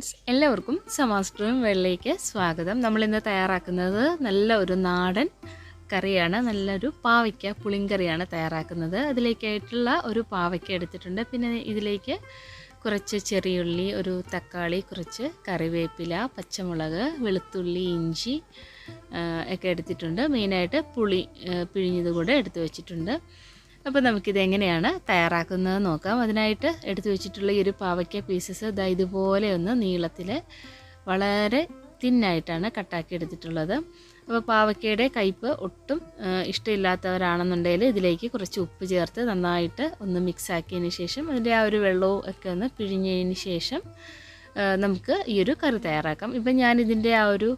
Friends എല്ലാവർക്കും സമാസ്ട്രീം വെള്ളയ്ക്ക് സ്വാഗതം. നമ്മളിന്ന് തയ്യാറാക്കുന്നത് നല്ല ഒരു നാടൻ കറിയാണ് നല്ലൊരു പാവയ്ക്ക പുളിങ്കറിയാണ് തയ്യാറാക്കുന്നത്. അതിലേക്കായിട്ടുള്ള ഒരു പാവയ്ക്ക എടുത്തിട്ടുണ്ട്. പിന്നെ ഇതിലേക്ക് കുറച്ച് ചെറിയുള്ളി ഒരു തക്കാളി കുറച്ച് കറിവേപ്പില പച്ചമുളക് വെളുത്തുള്ളി ഇഞ്ചി ഒക്കെ എടുത്തിട്ടുണ്ട്. മെയിനായിട്ട് പുളി പിഴിഞ്ഞത് കൂടെ എടുത്തു വെച്ചിട്ടുണ്ട്. അപ്പോൾ നമുക്കിത് എങ്ങനെയാണ് തയ്യാറാക്കുന്നത് നോക്കാം. അതിനായിട്ട് എടുത്തു വെച്ചിട്ടുള്ള ഈ ഒരു പാവയ്ക്ക പീസസ് ഇതാ ഇതുപോലെ ഒന്ന് നീളത്തിൽ വളരെ തിന്നായിട്ടാണ് കട്ടാക്കി എടുത്തിട്ടുള്ളത്. അപ്പോൾ പാവയ്ക്കയുടെ കയ്പ്പ് ഒട്ടും ഇഷ്ടമില്ലാത്തവരാണെന്നുണ്ടെങ്കിൽ ഇതിലേക്ക് കുറച്ച് ഉപ്പ് ചേർത്ത് നന്നായിട്ട് ഒന്ന് മിക്സ് ആക്കിയതിന് ശേഷം അതിന്റെ ആ ഒരു വെള്ളവും ഒക്കെ ഒന്ന് പിഴിഞ്ഞതിന് ശേഷം നമുക്ക് ഈ ഒരു കറി തയ്യാറാക്കാം. ഇപ്പം ഞാനിതിന്റെ ആ ഒരു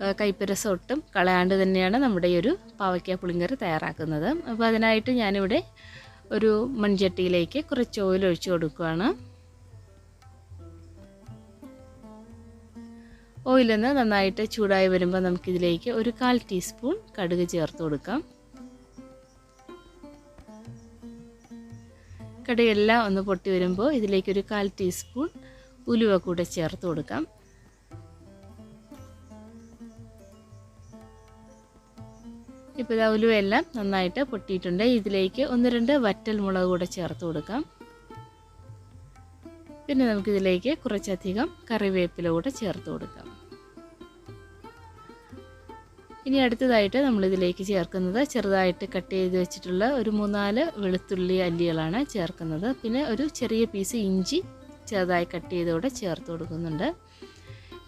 ആ, കയ്പ്പ് രസം ഒട്ടും കളയാണ്ട് തന്നെയാണ് നമ്മുടെ ഈ ഒരു പാവയ്ക്ക പുളിങ്കറി തയ്യാറാക്കുന്നത്. അപ്പോൾ അതിനായിട്ട് ഞാനിവിടെ ഒരു മൺചട്ടിയിലേക്ക് കുറച്ച് ഓയിൽ ഒഴിച്ചു കൊടുക്കുകയാണ് ഓയിലൊന്ന് നന്നായിട്ട് ചൂടായി വരുമ്പോൾ നമുക്കിതിലേക്ക് ഒരു കാൽ ടീസ്പൂൺ കടുക് ചേർത്ത് കൊടുക്കാം. കടുകെല്ലാം ഒന്ന് പൊട്ടി വരുമ്പോൾ ഇതിലേക്ക് ഒരു കാൽ ടീസ്പൂൺ ഉലുവ കൂടെ ചേർത്ത് കൊടുക്കാം. ഇപ്പോൾ എല്ലാം നന്നായിട്ട് പൊട്ടിയിട്ടുണ്ട്. ഇതിലേക്ക് ഒന്ന് രണ്ട് വറ്റൽ മുളക് കൂടെ ചേർത്ത് കൊടുക്കാം. പിന്നെ നമുക്കിതിലേക്ക് കുറച്ചധികം കറിവേപ്പില കൂടെ ചേർത്ത് കൊടുക്കാം. ഇനി അടുത്തതായിട്ട് നമ്മളിതിലേക്ക് ചേർക്കുന്നത് ചെറുതായിട്ട് കട്ട് ചെയ്ത് വെച്ചിട്ടുള്ള ഒരു മൂന്നാൽ വെളുത്തുള്ളി അല്ലികളാണ് ചേർക്കുന്നത്. പിന്നെ ഒരു ചെറിയ പീസ് ഇഞ്ചി ചെറുതായി കട്ട് ചെയ്തോടെ ചേർത്ത് കൊടുക്കുന്നുണ്ട്.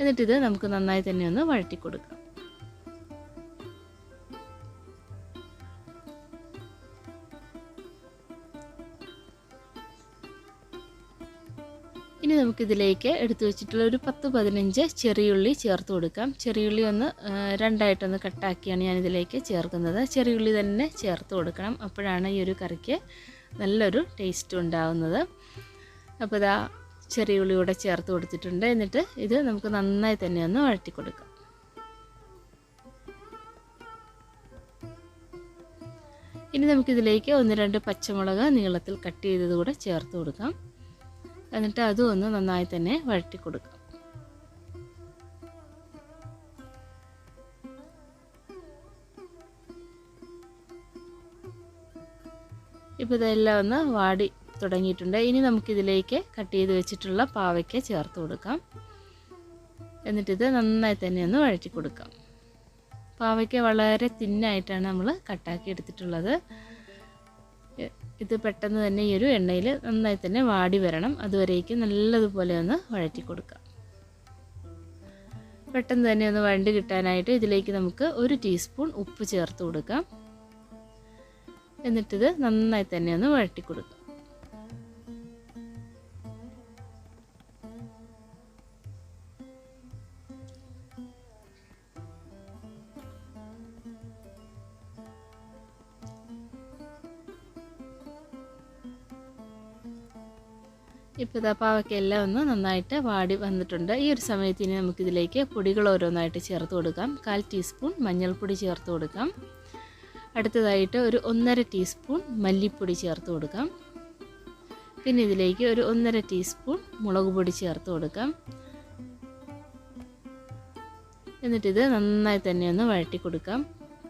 എന്നിട്ടിത് നമുക്ക് നന്നായി തന്നെ ഒന്ന് വഴറ്റി കൊടുക്കാം. ഇനി നമുക്കിതിലേക്ക് എടുത്തു വെച്ചിട്ടുള്ള ഒരു പത്ത് പതിനഞ്ച് ചെറിയുള്ളി ചേർത്ത് കൊടുക്കാം. ചെറിയുള്ളി ഒന്ന് രണ്ടായിട്ടൊന്ന് കട്ടാക്കിയാണ് ഞാൻ ഇതിലേക്ക് ചേർക്കുന്നത്. ചെറിയുള്ളി തന്നെ ചേർത്ത് കൊടുക്കണം. അപ്പോഴാണ് ഈ ഒരു കറിക്ക് നല്ലൊരു ടേസ്റ്റ് ഉണ്ടാവുന്നത്. അപ്പോൾ ഇതാ ചെറിയുള്ളി കൂടെ ചേർത്ത് കൊടുത്തിട്ടുണ്ട്. എന്നിട്ട് ഇത് നമുക്ക് നന്നായി തന്നെ ഒന്ന് വഴറ്റി കൊടുക്കാം. ഇനി നമുക്കിതിലേക്ക് ഒന്ന് രണ്ട് പച്ചമുളക് നീളത്തിൽ കട്ട് ചെയ്തത് കൂടെ ചേർത്ത് കൊടുക്കാം. എന്നിട്ട് അതും ഒന്ന് നന്നായി തന്നെ വഴറ്റി കൊടുക്കാം. ഇപ്പോൾ ഇതെല്ലാം ഒന്ന് വാടി തുടങ്ങിയിട്ടുണ്ട്. ഇനി നമുക്കിതിലേക്ക് കട്ട് ചെയ്ത് വെച്ചിട്ടുള്ള പാവയ്ക്ക ചേർത്ത് കൊടുക്കാം. എന്നിട്ടിത് നന്നായി തന്നെ ഒന്ന് വഴറ്റി കൊടുക്കാം. പാവയ്ക്ക വളരെ തിന്നായിട്ടാണ് നമ്മൾ കട്ടാക്കി എടുത്തിട്ടുള്ളത്. ഇത് പെട്ടെന്ന് തന്നെ ഈ ഒരു എണ്ണയിൽ നന്നായി തന്നെ വാടി വരണം. അതുവരേക്കും നല്ലതുപോലെ ഒന്ന് വഴറ്റി കൊടുക്കാം. പെട്ടെന്ന് തന്നെ ഒന്ന് വഴണ്ട് കിട്ടാനായിട്ട് ഇതിലേക്ക് നമുക്ക് ഒരു ടീസ്പൂൺ ഉപ്പ് ചേർത്ത് കൊടുക്കാം. എന്നിട്ടിത് നന്നായി തന്നെ ഒന്ന് വഴറ്റി കൊടുക്കാം. ഇപ്പോൾ ഇതാ പാവയ്ക്കെല്ലാം ഒന്ന് നന്നായിട്ട് വാടി വന്നിട്ടുണ്ട്. ഈ ഒരു സമയത്ത് ഇനി നമുക്കിതിലേക്ക് പൊടികൾ ഓരോന്നായിട്ട് ചേർത്ത് കൊടുക്കാം. കാൽ ടീസ്പൂൺ മഞ്ഞൾപ്പൊടി ചേർത്ത് കൊടുക്കാം. അടുത്തതായിട്ട് ഒരു ഒന്നര ടീസ്പൂൺ മല്ലിപ്പൊടി ചേർത്ത് കൊടുക്കാം. പിന്നെ ഇതിലേക്ക് ഒരു ഒന്നര ടീസ്പൂൺ മുളക് പൊടി ചേർത്ത് കൊടുക്കാം. എന്നിട്ടിത് നന്നായി തന്നെ ഒന്ന് വഴറ്റി കൊടുക്കാം.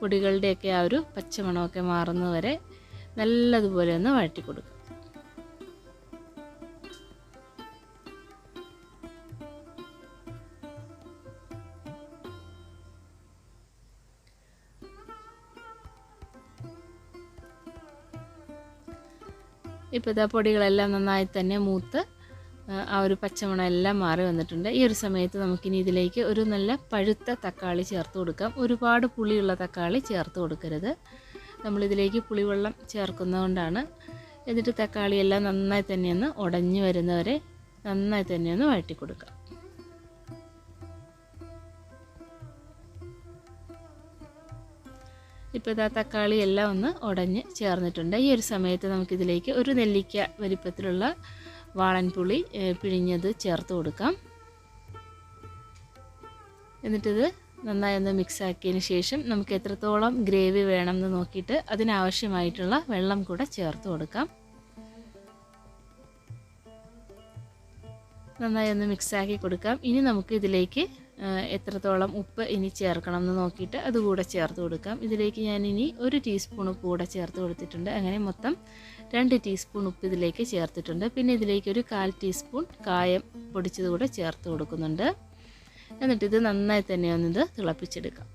പൊടികളുടെയൊക്കെ ആ ഒരു പച്ചമണമൊക്കെ മാറുന്നവരെ നല്ലതുപോലെ ഒന്ന് വഴറ്റി കൊടുക്കാം. ഇപ്പോൾ ഇതാ പൊടികളെല്ലാം നന്നായി തന്നെ മൂത്ത് ആ, ഒരു പച്ചമണം എല്ലാം മാറി വന്നിട്ടുണ്ട്. ഈ ഒരു സമയത്ത് നമുക്കിനി ഇതിലേക്ക് ഒരു നല്ല പഴുത്ത തക്കാളി ചേർത്ത് കൊടുക്കാം. ഒരുപാട് പുളിയുള്ള തക്കാളി ചേർത്ത് കൊടുക്കരുത്. നമ്മളിതിലേക്ക് പുളിവെള്ളം ചേർക്കുന്നതുകൊണ്ടാണ്. എന്നിട്ട് തക്കാളിയെല്ലാം നന്നായി തന്നെ ഒന്ന് ഉടഞ്ഞു വരുന്നവരെ നന്നായി തന്നെ ഒന്ന് വഴറ്റി കൊടുക്കാം. ഇപ്പോൾ ഇതാ തക്കാളി എല്ലാം ഒന്ന് ഉടഞ്ഞ് ചേർന്നിട്ടുണ്ട്. ഈ ഒരു സമയത്ത് നമുക്കിതിലേക്ക് ഒരു നെല്ലിക്ക വലിപ്പത്തിലുള്ള വാളൻപുളി പിഴിഞ്ഞത് ചേർത്ത് കൊടുക്കാം. എന്നിട്ടിത് നന്നായി ഒന്ന് മിക്സ് ആക്കിയതിന് ശേഷം നമുക്ക് എത്രത്തോളം ഗ്രേവി വേണം എന്ന് നോക്കിയിട്ട് അതിനാവശ്യമായിട്ടുള്ള വെള്ളം കൂടെ ചേർത്ത് കൊടുക്കാം. നന്നായി ഒന്ന് മിക്സാക്കി കൊടുക്കാം. ഇനി നമുക്ക് ഇതിലേക്ക് എത്രത്തോളം ഉപ്പ് ഇനി ചേർക്കണം എന്ന് നോക്കിയിട്ട് അത് കൂടെ ചേർത്ത് കൊടുക്കാം. ഇതിലേക്ക് ഞാൻ ഇനി ഒരു ടീസ്പൂൺ ഉപ്പ് കൂടെ ചേർത്ത് കൊടുത്തിട്ടുണ്ട്. അങ്ങനെ മൊത്തം രണ്ട് ടീസ്പൂൺ ഉപ്പ് ഇതിലേക്ക് ചേർത്തിട്ടുണ്ട്. പിന്നെ ഇതിലേക്ക് ഒരു കാൽ ടീസ്പൂൺ കായം പൊടിച്ചത് കൂടെ ചേർത്ത് കൊടുക്കുന്നുണ്ട്. എന്നിട്ട് ഇത് നന്നായി തന്നെ ഒന്നിത് തിളപ്പിച്ചെടുക്കാം.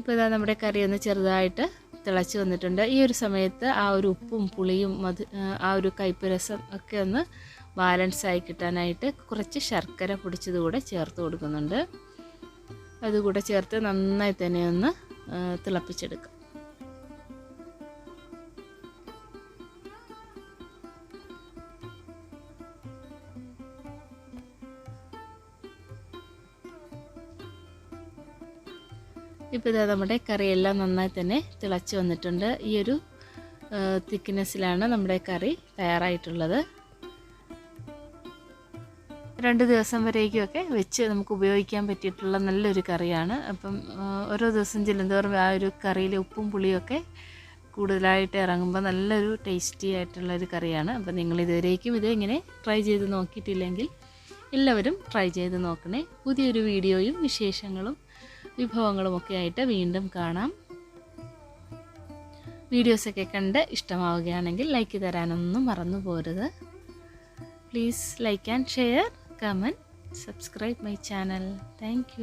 ഇപ്പോൾ ഇതാ നമ്മുടെ കറി ഒന്ന് ചെറുതായിട്ട് തിളച്ച് വന്നിട്ടുണ്ട്. ഈ ഒരു സമയത്ത് ആ ഒരു ഉപ്പും പുളിയും മധു ആ ഒരു കയ്പ്പ് ഒക്കെ ഒന്ന് ബാലൻസ് ആയി കിട്ടാനായിട്ട് കുറച്ച് ശർക്കര പൊടിച്ചത് കൂടെ ചേർത്ത് കൊടുക്കുന്നുണ്ട്. അതുകൂടെ ചേർത്ത് നന്നായി തന്നെ ഒന്ന് തിളപ്പിച്ചെടുക്കാം. ഇപ്പോൾ ഇതാ നമ്മുടെ കറിയെല്ലാം നന്നായി തന്നെ തിളച്ച് വന്നിട്ടുണ്ട്. ഈ ഒരു തിക്നെസ്സിലാണ് നമ്മുടെ കറി തയ്യാറായിട്ടുള്ളത്. രണ്ട് ദിവസം വരേക്കുമൊക്കെ വെച്ച് നമുക്ക് ഉപയോഗിക്കാൻ പറ്റിയിട്ടുള്ള നല്ലൊരു കറിയാണ്. അപ്പം ഓരോ ദിവസം ചെല്ലുന്തോറും ആ ഒരു കറിയിലെ ഉപ്പും പുളിയൊക്കെ കൂടുതലായിട്ട് ഇറങ്ങുമ്പോൾ നല്ലൊരു ടേസ്റ്റി ആയിട്ടുള്ള ഒരു കറിയാണ്. അപ്പം നിങ്ങൾ ഇതുവരേക്കും ഇത് ഇങ്ങനെ ട്രൈ ചെയ്ത് നോക്കിയിട്ടില്ലെങ്കിൽ എല്ലാവരും ട്രൈ ചെയ്ത് നോക്കണേ. പുതിയൊരു വീഡിയോയും വിശേഷങ്ങളും വിഭവങ്ങളുമൊക്കെ ആയിട്ട് വീണ്ടും കാണാം. വീഡിയോസൊക്കെ കണ്ട് ഇഷ്ടമാവുകയാണെങ്കിൽ ലൈക്ക് തരാനൊന്നും മറന്നു പോരുത്. Please like and share comment subscribe my channel thank